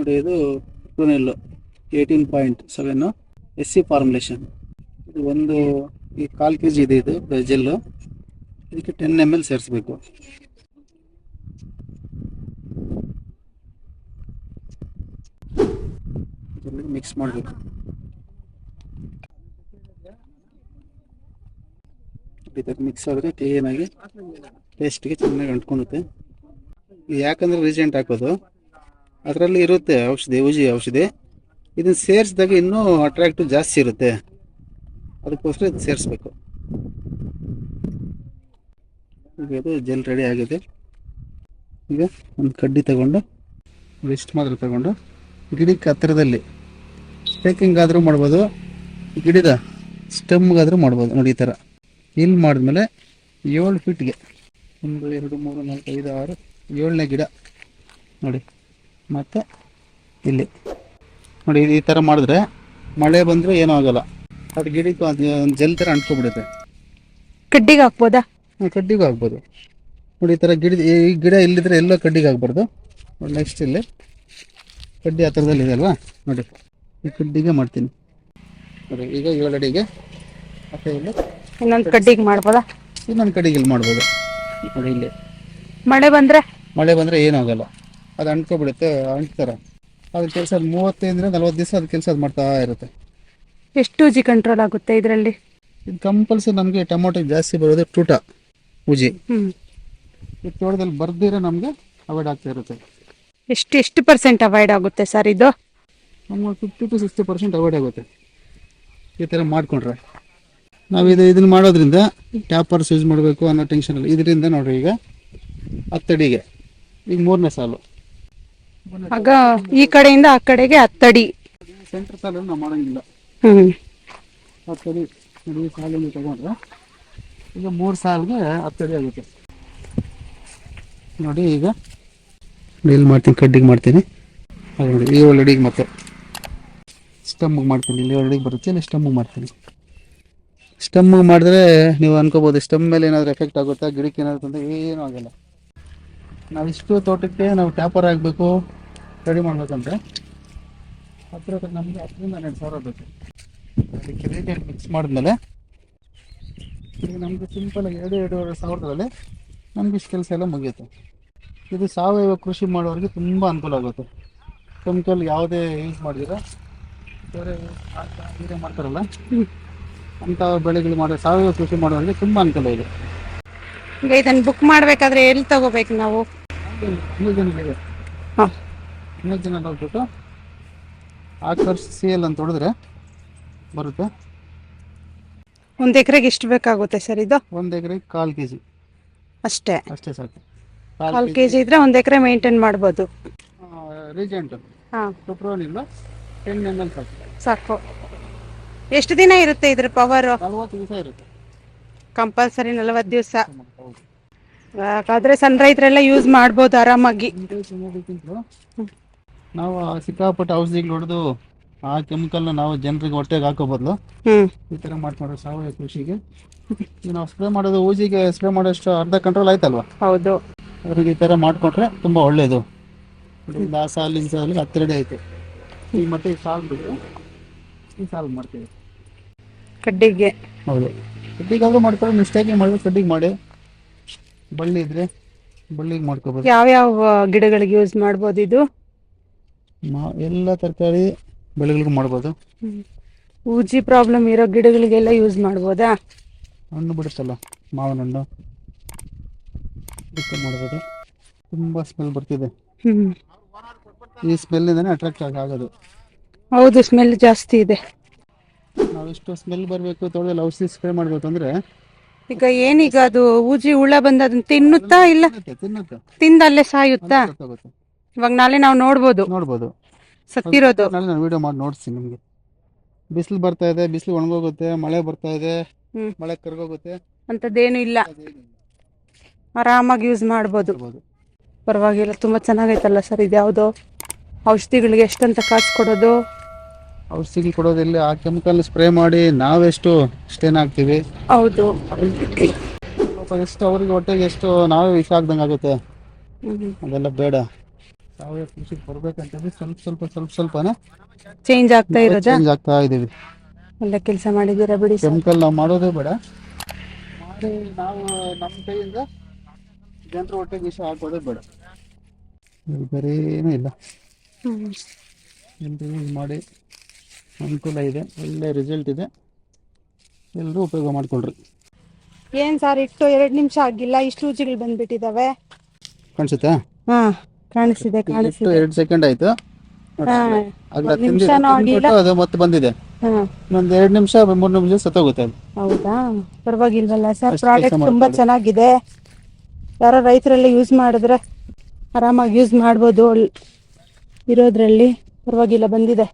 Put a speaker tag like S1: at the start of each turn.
S1: ನೋಡಿ ಇದು ಟೂನೆಲ್ಲು eighteen point seven S C formulation. ಇದು ಒಂದು ಈ ಕಾಲು ಕೆ ಜಿ ಇದೆ, ಇದು ಜೆಲ್ಲು ಇದಕ್ಕೆ ಟೆನ್ ಎಂ ಎಲ್ ಸೇರಿಸ್ಬೇಕು. ಮಿಕ್ಸ್ ಮಾಡಬೇಕು. ಈ ಮಿಕ್ಸ್ ಆದರೆ ಕ್ಲೀನಾಗಿ ಟೇಸ್ಟ್ಗೆ ಚೆನ್ನಾಗಿ ಅಂಟ್ಕೊಳುತ್ತೆ ಯಾಕಂದ್ರೆ ರೀಸೆಂಟ್ ಹಾಕೋದು. ಅದರಲ್ಲಿ ಇರುತ್ತೆ ಔಷಧಿ, ಉಜಿ ಔಷಧಿ. ಇದನ್ನ ಸೇರಿಸಿದಾಗ ಇನ್ನೂ ಅಟ್ರಾಕ್ಟಿವ್ ಜಾಸ್ತಿ ಇರುತ್ತೆ. ಅದಕ್ಕೋಸ್ಕರ ಇದು ಸೇರಿಸ್ಬೇಕು. ಈಗ ಇದು ಜೆಲ್ ರೆಡಿ ಆಗಿದೆ. ಈಗ ಒಂದು ಕಡ್ಡಿ ತಗೊಂಡು ಇಷ್ಟು ಮಾತ್ರ ತಗೊಂಡು ಗಿಡಕ್ಕೆ ಹತ್ತಿರದಲ್ಲಿ ಸ್ಟೇಕಿಂಗ್ ಆದರೂ ಮಾಡ್ಬೋದು, ಗಿಡದ ಸ್ಟೆಮ್ಗಾದರೂ ಮಾಡ್ಬೋದು ನೋಡಿ ಈ ಥರ ಇಲ್ಲಿ ಮಾಡಿದ್ಮೇಲೆ ಏಳು ಫೀಟ್ಗೆ ಒಂದು, ಎರಡು, ಮೂರು, ನಾಲ್ಕು, ಐದು, ಆರು, ಏಳನೇ ಗಿಡ. ನೋಡಿ. ಮತ್ತು ಇಲ್ಲಿ. ನೋಡಿ ಈ ಥರ ಮಾಡಿದ್ರೆ ಮಳೆ ಬಂದರೂ ಏನೂ ಆಗಲ್ಲ. ಅದು ಗಿಡಕ್ಕೆ ಅದು ಒಂದು ಜೆಲ್ ಥರ ಅಂಟ್ಕೊಬಿಡುತ್ತೆ.
S2: ಕಡ್ಡಿಗೆ ಹಾಕ್ಬೋದಾ?
S1: ಕಡ್ಡಿಗೂ ಆಗ್ಬೋದು ನೋಡಿ ಈ ಥರ ಗಿಡ ಈ ಗಿಡ ಇಲ್ಲಿದ್ರೆ ಎಲ್ಲೋ ಕಡ್ಡಿಗೆ ಆಗ್ಬಾರ್ದು ನೋಡಿ ನೆಕ್ಸ್ಟ್ ಇಲ್ಲಿ. ಕಡ್ಡಿ ಆ ಥರದಲ್ಲಿ ಇದೆ ಅಲ್ವಾ? ನೋಡಿ ಈ ಕಡ್ಡಿಗೆ ಮಾಡ್ತೀನಿ. ನೋಡಿ ಈಗ ಏಳು ಅಡಿಗೆ ಮತ್ತೆ ಇಲ್ಲಿ
S2: ಇನ್ನೊಂದು ಕಡ್ಡಿಗೆ ಮಾಡ್ಬೋದಾ?
S1: ಇನ್ನೊಂದು ಕಡ್ಡಿಗೆ ಇಲ್ಲಿ ಮಾಡ್ಬೋದು. ನೋಡಿ ಇಲ್ಲಿ.
S2: ಮಳೆ ಬಂದರೆ?
S1: ಮಳೆ ಬಂದರೆ ಏನೂ ಆಗಲ್ಲ. ಅದು ಅಂಟ್ಕೊಬಿಡುತ್ತೆ ಅಂಟ್ತಾರೆ. ಅದು ಕೆಲಸ ಮೂವತ್ತೈದರಿಂದ ನಲ್ವತ್ತು ದಿವಸ ಅದು ಕೆಲಸ ಅದು ಮಾಡ್ತಾ ಇರುತ್ತೆ.
S2: ಎಷ್ಟು ಉಜಿ ಕಂಟ್ರೋಲ್ ಆಗುತ್ತೆ ಇದರಲ್ಲಿ?
S1: ಇದು ಕಂಪಲ್ಸರಿ ನಮಗೆ ಟೊಮೊಟೊ ಜಾಸ್ತಿ ಬರೋದು ಟೂಟ ಉಜಿ ಈ ತೋಟದಲ್ಲಿ ಬರ್ದಿರೋ ನಮಗೆ ಅವಾಯ್ಡ್ ಆಗ್ತಾ ಇರುತ್ತೆ.
S2: ಎಷ್ಟು ಎಷ್ಟು ಪರ್ಸೆಂಟ್ ಅವಾಯ್ಡ್ ಆಗುತ್ತೆ ಸರ್ ಇದು?
S1: ನಮ್ಮ fifty to sixty percent avoid ಆಗುತ್ತೆ. ಈ ಥರ ಮಾಡಿಕೊಂಡ್ರೆ. ನಾವು ಇದು ಇದನ್ನ ಮಾಡೋದ್ರಿಂದ ಟ್ಯಾಪರ್ಸ್ ಯೂಸ್ ಮಾಡಬೇಕು ಅನ್ನೋ ಟೆನ್ಷನ್ ಇಲ್ಲ. ಇದರಿಂದ ನೋಡ್ರಿ ಈಗ ಹತ್ತಡಿಗೆ ಈಗ ಮೂರನೇ ಸಾಲು.
S2: ಆಗ ಈ ಕಡೆಯಿಂದ ಆ ಕಡೆಗೆ ಹತ್ತಡಿ.
S1: ಸೆಂಟ್ರ್ ಸಾಲನ್ನು ನಾವು ಮಾಡೋಂಗಿಲ್ಲ.
S2: ಹ್ಮ್.
S1: ಹತ್ತಡಿ ನೋಡಿ ಸಾಲನ್ನು ತಗೊಂಡ್ರೆ ಈಗ ಮೂರು ಸಾಲಿಗೆ ಹತ್ತಡಿ ಆಗುತ್ತೆ. ನೋಡಿ ಈಗ. ಇಲ್ಲಿ ಮಾಡ್ತೀನಿ ಕಡ್ಡಿಗೆ ಮಾಡ್ತೀನಿ. ಅದು ನೋಡಿ ಏಳು ಅಡಿಗೆ ಮತ್ತೆ. ಸ್ಟಮ್ಮಿಗೆ ಮಾಡ್ತೀನಿ ಇಲ್ಲಿ ಏಳು ಅಡಿಗೆ ಬರುತ್ತೆ ಇಲ್ಲಿ ಸ್ಟಮ್ಮಿಗೆ ಮಾಡ್ತೀನಿ. ಸ್ಟಮ್ಮಿಗೆ ಮಾಡಿದ್ರೆ ನೀವು ಅನ್ಕೋಬೋದು ಸ್ಟಮ್ ಮೇಲೆ ಏನಾದರೂ ಎಫೆಕ್ಟ್ ಆಗುತ್ತಾ ಗಿಡಕ್ಕೆ ಏನಾದ್ರು ಅಂತ ಏನೂ ಆಗಲ್ಲ. ನಾವಿಷ್ಟು ಇಷ್ಟು ತೋಟಕ್ಕೆ ನಾವು ಟ್ಯಾಪರ್ ಆಗಬೇಕು. ರೆಡಿ ಮಾಡಬೇಕಂದ್ರೆ ಹತ್ತಿರ ನಮಗೆ ಹತ್ತರಿಂದ ಹನ್ನೆರಡು ಸಾವಿರ ಬೇಕು. ಅದಕ್ಕೆ ರೇಟ್ ಮಿಕ್ಸ್ ಮಾಡಿದ್ಮೇಲೆ ಈಗ ನಮಗೆ ಸಿಂಪಲ್ ಎರಡು ಎರಡೂವರೆ ಸಾವಿರದಲ್ಲಿ ನಮ್ಗೆ ಇಷ್ಟು ಕೆಲಸ ಎಲ್ಲ ಮುಗಿಯುತ್ತೆ. ಇದು ಸಾವಯವ ಕೃಷಿ ಮಾಡೋರಿಗೆ ತುಂಬ ಅನುಕೂಲ ಆಗುತ್ತೆ. ಕೆಮಿಕಲ್ ಯಾವುದೇ ಯೂಸ್ ಮಾಡಿದ್ರೆ ಬೇರೆ ಬೇರೆ ಮಾಡ್ತಾರಲ್ಲ ಅಂಥ ಬೆಳೆಗಳು ಮಾಡಿ ಸಾವಯವ ಕೃಷಿ ಮಾಡೋರಿಗೆ ತುಂಬ ಅನುಕೂಲ ಇದೆ.
S2: ಈಗ ಇದನ್ನು ಬುಕ್ ಮಾಡಬೇಕಾದ್ರೆ ಎಲ್ಲಿ ತಗೋಬೇಕು ನಾವು?
S1: ಅಮೆಜಾನಿಗೆ
S2: ಹಾ
S1: ದಿನ ಹೋಗ್ಬಿಟ್ಟು ಆಕರ್ಸ್ ಸಿ ಎಲ್ ಅಂತ ಹೊಡೆದ್ರೆ ಬರುತ್ತೆ.
S2: ಒಂದು ಎಕರೆಗೆ ಎಷ್ಟು ಬೇಕಾಗುತ್ತೆ ಸರ್ ಇದು?
S1: ಒಂದು ಎಕರೆಗೆ ಕಾಲು ಕೆ ಜಿ
S2: ಅಷ್ಟೇ?
S1: ಅಷ್ಟೇ ಸಾಕು.
S2: ಕಾಲು ಕೆ ಜಿ ಇದ್ರೆ ಒಂದು ಎಕರೆ ಮೇಂಟೈನ್ ಮಾಡ್ಬೋದು.
S1: ರೀಜೆಂಟ್.
S2: ಹಾ.
S1: ಸುಪ್ರೋನಿಲ್ಲ ಟೆನ್ ಎಂ ಎಲ್ ಸಾಕು.
S2: ಸಾಕು. ಎಷ್ಟು ದಿನ ಇರುತ್ತೆ ಇದ್ರ ಪವರ್
S1: ನಲ್ವತ್ತು ದಿವಸ ಇರುತ್ತೆ.
S2: ಕಂಪಲ್ಸರಿ ನಲವತ್ತು ದಿವಸ. ಹಾಗಾದ್ರೆ ಸಣ್ಣ ರೈತರೆಲ್ಲ ಯೂಸ್ ಮಾಡ್ಬೋದು ಆರಾಮಾಗಿ.
S1: ನಾವು ಆ ಸಿಕ್ಕಾಪಟ್ಟೆ ಔಷಧಿಗಳು ಹೊಡೆದು ಆ ಕೆಮಿಕಲ್ನ ನಾವು ಜನರಿಗೆ ಹೊಟ್ಟೆಗೆ ಹಾಕೋ ಬದಲು
S2: ಹ್ಮ್.
S1: ಈ ತರ ಮಾಡ್ಕೊಂಡ್ರೆ ಸಾವಯವ ಕೃಷಿಗೆ. ಈಗ ನಾವು ಸ್ಪ್ರೇ ಮಾಡೋದು ಊಜಿಗೆ ಸ್ಪ್ರೇ ಮಾಡೋಷ್ಟು ಅರ್ಧ ಕಂಟ್ರೋಲ್ ಆಯ್ತಲ್ವಾ?
S2: ಹೌದು.
S1: ಅವ್ರಿಗೆ ಈ ತರ ಮಾಡ್ಕೊಟ್ರೆ ತುಂಬಾ ಒಳ್ಳೇದು. ಆ ಸಾಲಿನ ಸಾಲಿಗೆ ಹತ್ತಿರಡೆ ಐತೆ. ಈಗ ಮತ್ತೆ ಈ ಸಾಲ್ ಬಿಟ್ಟು ಈ ಸಾಲ್ ಮಾಡ್ತೀವಿ.
S2: ಕಡ್ಡಿಗೆ.
S1: ಹೌದು. ಕಡ್ಡಿಗಾದ್ರೂ ಮಾಡ್ಕೊಳ್ಳಿ ಮಿಸ್ಟೇಕ್ ಮಾಡಿದ್ರೆ ಕಡ್ಡಿಗೆ ಮಾಡಿ. ಬಳ್ಳಿ ಇದ್ರೆ ಬಳ್ಳಿಗೆ ಮಾಡ್ಕೊಬೋದು.
S2: ಯಾವ ಯಾವ ಗಿಡಗಳಿಗೆ ಯೂಸ್ ಮಾಡ್ಬೋದು ಇದು?
S1: ಮಾ- ಎಲ್ಲ ತರಕಾರಿ ಬೆಳೆಗಳಿಗೂ ಮಾಡ್ಬೋದು.
S2: ಊಜಿ ಪ್ರಾಬ್ಲಮ್ ಇರೋ ಗಿಡಗಳಿಗೆಲ್ಲ ಯೂಸ್ ಮಾಡ್ಬೋದಾ?
S1: ಹಣ್ಣು ಬಿಡುತ್ತಲ್ಲ ಮಾವಿನ ಹಣ್ಣು. ಇದಕ್ಕೆ ಮಾಡ್ಬೋದು. ತುಂಬ ಸ್ಮೆಲ್ ಬರ್ತಿದೆ.
S2: ಈ
S1: ಈ ಸ್ಮೆಲ್ಲಿಂದನೇ ಅಟ್ರಾಕ್ಟ್ ಆಗೋದು.
S2: ಹೌದು ಸ್ಮೆಲ್ ಜಾಸ್ತಿ ಇದೆ.
S1: ನಾವು ಎಷ್ಟು ಸ್ಮೆಲ್ ಬರಬೇಕು ತೋಟದಲ್ಲಿ ಔಷಧಿ ಸ್ಪ್ರೇ ಮಾಡಬೇಕು ಅಂದರೆ
S2: ಈಗ ಏನೀಗ ಅದು ಊಜಿ ಹುಳ ಬಂದ ಅದನ್ನ ತಿನ್ನುತ್ತಾ ಇಲ್ಲ?
S1: ತಿನ್ನುತ್ತೆ
S2: ತಿಂದ ಅಲ್ಲೇ ಸಾಯುತ್ತಾ. ಇವಾಗ ನಾಳೆ ನಾವು ನೋಡ್ಬೋದು.
S1: ನೋಡ್ಬೋದು.
S2: ಸತ್ತಿರೋದು
S1: ನಾಳೆ ನಾನು ವಿಡಿಯೋ ಮಾಡಿ ನೋಡ್ತೀನಿ ನಿಮಗೆ. ಬಿಸಿಲು ಬರ್ತಾ ಇದೆ ಬಿಸಿಲು ಒಣಗೋಗುತ್ತೆ ಮಳೆ ಬರ್ತಾ ಇದೆ
S2: ಹ್ಮ್.
S1: ಮಳೆ ಕರ್ಗೋಗುತ್ತೆ.
S2: ಅಂತದ್ದೇನು ಇಲ್ಲ. ಆರಾಮಾಗಿ ಯೂಸ್ ಮಾಡ್ಬೋದು. ಪರವಾಗಿಲ್ಲ ತುಂಬಾ ಚೆನ್ನಾಗೈತಲ್ಲ ಸರ್ ಇದ್ಯಾವುದೋ ಔಷಧಿಗಳಿಗೆ ಎಷ್ಟಂತ ಕಾಸು ಕೊಡೋದು?
S1: ಔಷಧಿಗಳು ಕೊಡೋದಿಲ್ಲ ಆ ಕೆಮಿಕಲ್ ಸ್ಪ್ರೇ ಮಾಡಿ ನಾವೆಷ್ಟು ಸ್ಟೇನ್ ಆಗ್ತೀವಿ.
S2: ಹೌದು.
S1: ಎಷ್ಟು ಅವ್ರಿಗೆ ಹೊಟ್ಟೆಗೆ ಎಷ್ಟು ನಾವೇ ವಿಷ ಆಗ್ದಂಗೆ ಆಗುತ್ತೆ
S2: ಹ್ಮ್.
S1: ಅದೆಲ್ಲ ಬೇಡ. ಸಾವಯವ ಕೃಷಿಗೆ ಬರ್ಬೇಕಂತಂದ್ರೆ ಸ್ವಲ್ಪ ಸ್ವಲ್ಪ ಸ್ವಲ್ಪ ಸ್ವಲ್ಪನೇ
S2: ಚೇಂಜ್ ಆಗ್ತಾ ಇರೋದಾ?
S1: ಚೇಂಜ್ ಆಗ್ತಾ ಇದೀವಿ
S2: ಒಳ್ಳೆ ಕೆಲಸ ಮಾಡಿದ್ದೀರಾ ಬಿಡಿ ಸರ್.
S1: ಕೆಮಿಕಲ್ ನಾವು ಮಾಡೋದೇ ಬೇಡ. ಮಾಡಿ ನಾವು ನಮ್ಮ ಕೈಯಿಂದ ಜನರ ಹೊಟ್ಟೆಗೆ ವಿಷ ಹಾಕೋದೇ ಬೇಡ. ಬೇರೆ ಏನೂ ಇಲ್ಲ.
S2: ಹ್ಮ್
S1: ಮಾಡಿ ಅನುಕೂಲ ಇದೆ ಒಳ್ಳೆ ರಿಸಲ್ಟ್ ಇದೆ. ಎಲ್ಲರೂ ಉಪಯೋಗ ಮಾಡ್ಕೊಳ್ರಿ.
S2: ಏನ್ ಸರ್ ಇಟ್ಟು ಎರಡು ನಿಮಿಷ ಆಗಿಲ್ಲ ಇಷ್ಟು ರುಚಿಗಳು ಬಂದ್ಬಿಟ್ಟಿದಾವೆ.
S1: ಕಾಣಿಸುತ್ತಾ?
S2: ಹಾ. ಕಾಣಿಸ್ತಿದೆ ಕಾಣಿಸ್ತಿದೆ.
S1: ಎರಡು ಸೆಕೆಂಡ್ ಆಯ್ತು.
S2: ಒಂದ್ ನಿಮಿಷನೂ ಆಗಿಲ್ಲ.
S1: ಅದು ಮತ್ತೆ ಬಂದಿದೆ. ಇನ್ನೊಂದು ಎರಡು ನಿಮಿಷ ಮೂರು ನಿಮಿಷ ಸತ್ತೋಗುತ್ತೆ ಅದು.
S2: ಹೌದಾ? ಪರವಾಗಿಲ್ವಲ್ಲ ಸರ್ ಪ್ರಾಡಕ್ಟ್ ತುಂಬಾ ಚೆನ್ನಾಗಿದೆ. ಯಾರೋ ರೈತರೆಲ್ಲ ಯೂಸ್ ಮಾಡಿದ್ರೆ ಆರಾಮಾಗಿ ಯೂಸ್ ಮಾಡ್ಬೋದು ಇರೋದ್ರಲ್ಲಿ. ಪರವಾಗಿಲ್ಲ ಬಂದಿದೆ.